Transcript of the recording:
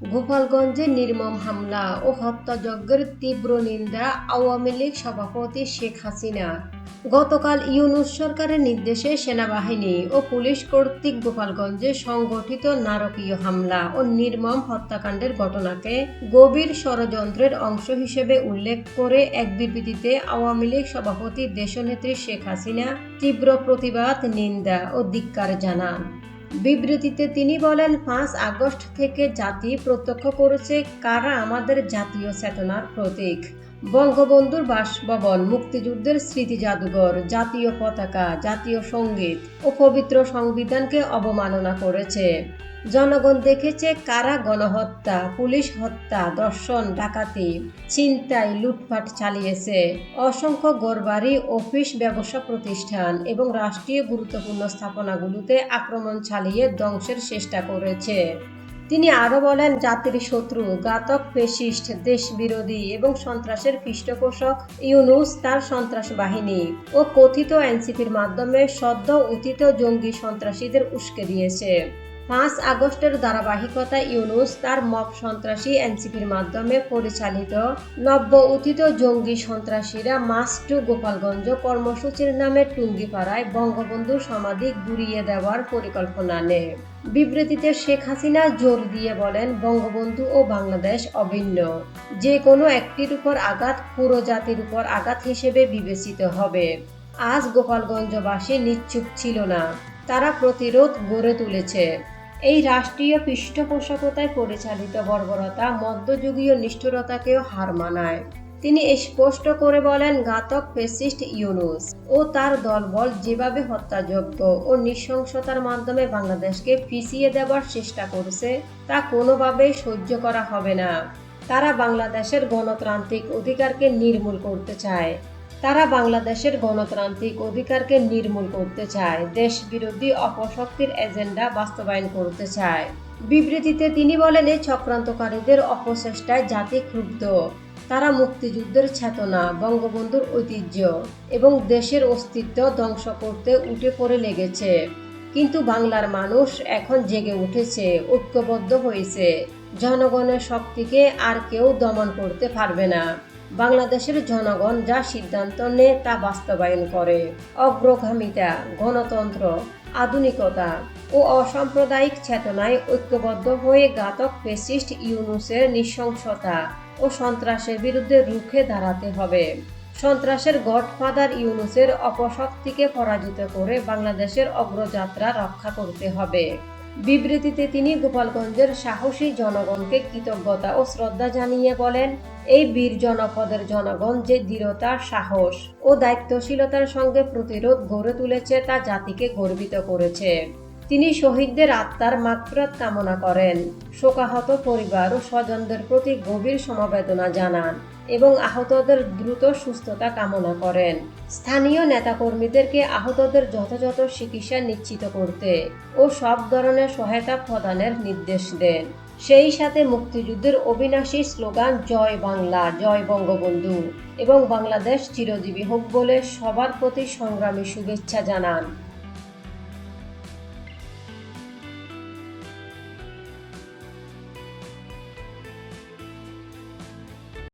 গোপালগঞ্জে নির্মম হামলা ও হত্যাযজ্ঞের তীব্র নিন্দা আওয়ামী লীগ সভাপতি শেখ হাসিনা। গতকাল ইউনুস সরকারের নির্দেশে সেনাবাহিনী ও পুলিশ কর্তৃক গোপালগঞ্জে সংগঠিত নারকীয় হামলা ও নির্মম হত্যাকাণ্ডের ঘটনাকে গভীর ষড়যন্ত্রের অংশ হিসেবে উল্লেখ করে এক বিবৃতিতে আওয়ামী লীগ সভাপতি দেশনেত্রী শেখ হাসিনা তীব্র প্রতিবাদ, নিন্দা ও ধিক্কার জানান। বিবৃতিতে তিনি বলেন পাঁচ আগস্ট থেকে জাতি প্রত্যক্ষ করেছে কারা আমাদের জাতীয় চেতনার প্রতীক। বঙ্গবন্ধুর বাসভবন মুক্তিযুদ্ধের স্মৃতি জাদুঘর, জাতীয় পতাকা, জাতীয় সংগীত ও পবিত্র সংবিধানকে অবমাননা করেছে। জনগণ দেখেছে কারা গণহত্যা, পুলিশ হত্যা দর্শন ডাকাতি, ছিনতাই, লুটপাট চালিয়েছে। অসংখ্য গড়বাড়ি অফিস, ব্যবসা প্রতিষ্ঠান এবং রাষ্ট্রীয় গুরুত্বপূর্ণ স্থাপনাগুলোতে আক্রমণ চালিয়ে ধ্বংসের চেষ্টা করেছে। তিনি আরও বলেন, জাতির শত্রু, ঘাতক, ফেসিস্ট, দেশবিরোধী এবং সন্ত্রাসের পৃষ্ঠপোষক ইউনুস তার সন্ত্রাস বাহিনী ও কথিত এনসিপির মাধ্যমে সদ্য অতীত জঙ্গি সন্ত্রাসীদের উস্কে দিয়েছে। পাঁচ আগস্টের ধারাবাহিকতা ইউনুস তার মব সন্ত্রাসী এনসিপির মাধ্যমে পরিচালিত নব্য উথিত জঙ্গি সন্ত্রাসীরা মাস টু গোপালগঞ্জ কর্মসূচির নামে টুঙ্গিপাড়ায় বঙ্গবন্ধুর সমাধি গুড়িয়ে দেওয়ার পরিকল্পনা নেয়। বিবৃতিতে শেখ হাসিনা জোর দিয়ে বলেন, বঙ্গবন্ধু ও বাংলাদেশ অভিন্ন। যে কোনো একটির উপর আঘাত পুরো জাতির উপর আঘাত হিসেবে বিবেচিত হবে। আজ গোপালগঞ্জবাসী নিশ্চুপ ছিল না। তারা প্রতিরোধ গড়ে তুলেছে। এই রাষ্ট্রীয় পৃষ্ঠপোষকতায় পরিচালিত বর্বরতা মধ্যযুগীয় নিষ্ঠুরতাকেও হার মানায়। তিনি স্পষ্ট করে বলেন, ঘাতক ফেসিস্ট ইউনুস ও তার দলবল যেভাবে হত্যাযোগ্য ও নৃশংসতার মাধ্যমে বাংলাদেশকে পিছিয়ে দেওয়ার চেষ্টা করছে, তা কোনোভাবেই সহ্য করা হবে না। তারা বাংলাদেশের গণতান্ত্রিক অধিকারকে নির্মূল করতে চায়। তারা বাংলাদেশের গণতান্ত্রিক অধিকারকে নির্মূল করতে চায় দেশ বিরোধী অপশক্তির এজেন্ডা বাস্তবায়ন করতে চায়। বিবৃতিতে তিনি বলেন, এই চক্রান্তকারীদের অপচেষ্টায় জাতি ক্ষুব্ধ। তারা মুক্তিযুদ্ধের চেতনা, বঙ্গবন্ধুর ঐতিহ্য এবং দেশের অস্তিত্ব ধ্বংস করতে উঠে পড়ে লেগেছে। কিন্তু বাংলার মানুষ এখন জেগে উঠেছে, ঐক্যবদ্ধ হয়েছে। জনগণের শক্তিকে আর কেউ দমন করতে পারবে না। বাংলাদেশের জনগণ যা সিদ্ধান্ত নেয় তা বাস্তবায়ন করে। অগ্রগামিতা, গণতন্ত্র, আধুনিকতা ও অসাম্প্রদায়িক চেতনায় ঐক্যবদ্ধ হয়ে ঘাতক ফেসিস্ট ইউনুসের নৃশংসতা ও সন্ত্রাসের বিরুদ্ধে রুখে দাঁড়াতে হবে। সন্ত্রাসের গডফাদার ইউনুসের অপশক্তিকে পরাজিত করে বাংলাদেশের অগ্রযাত্রা রক্ষা করতে হবে। বিবৃতিতে তিনি গোপালগঞ্জের সাহসী জনগণকে কৃতজ্ঞতা ও শ্রদ্ধা জানিয়ে বলেন, এই বীর জনপদের জনগণ যে দৃঢ়তা, সাহস ও দায়িত্বশীলতার সঙ্গে প্রতিরোধ গড়ে তুলেছে তা জাতিকে গর্বিত করেছে। তিনি শহীদদের আত্মার মাত্রাত কামনা করেন। শোকাহত পরিবার ও স্বজনদের প্রতি গভীর সমবেদনা জানান। এবং আহতদের দ্রুত সুস্থতা কামনা করেন। স্থানীয় নেতাকর্মীদেরকে আহতদের যথাযথ চিকিৎসা নিশ্চিত করতে ও সব ধরনের সহায়তা প্রদানের নির্দেশ দেন। সেই সাথে মুক্তিযুদ্ধের অবিনাশী স্লোগান, জয় বাংলা, জয় বঙ্গবন্ধু এবং বাংলাদেশ চিরজীবী হোক বলে সবার প্রতি সংগ্রামী শুভেচ্ছা জানান।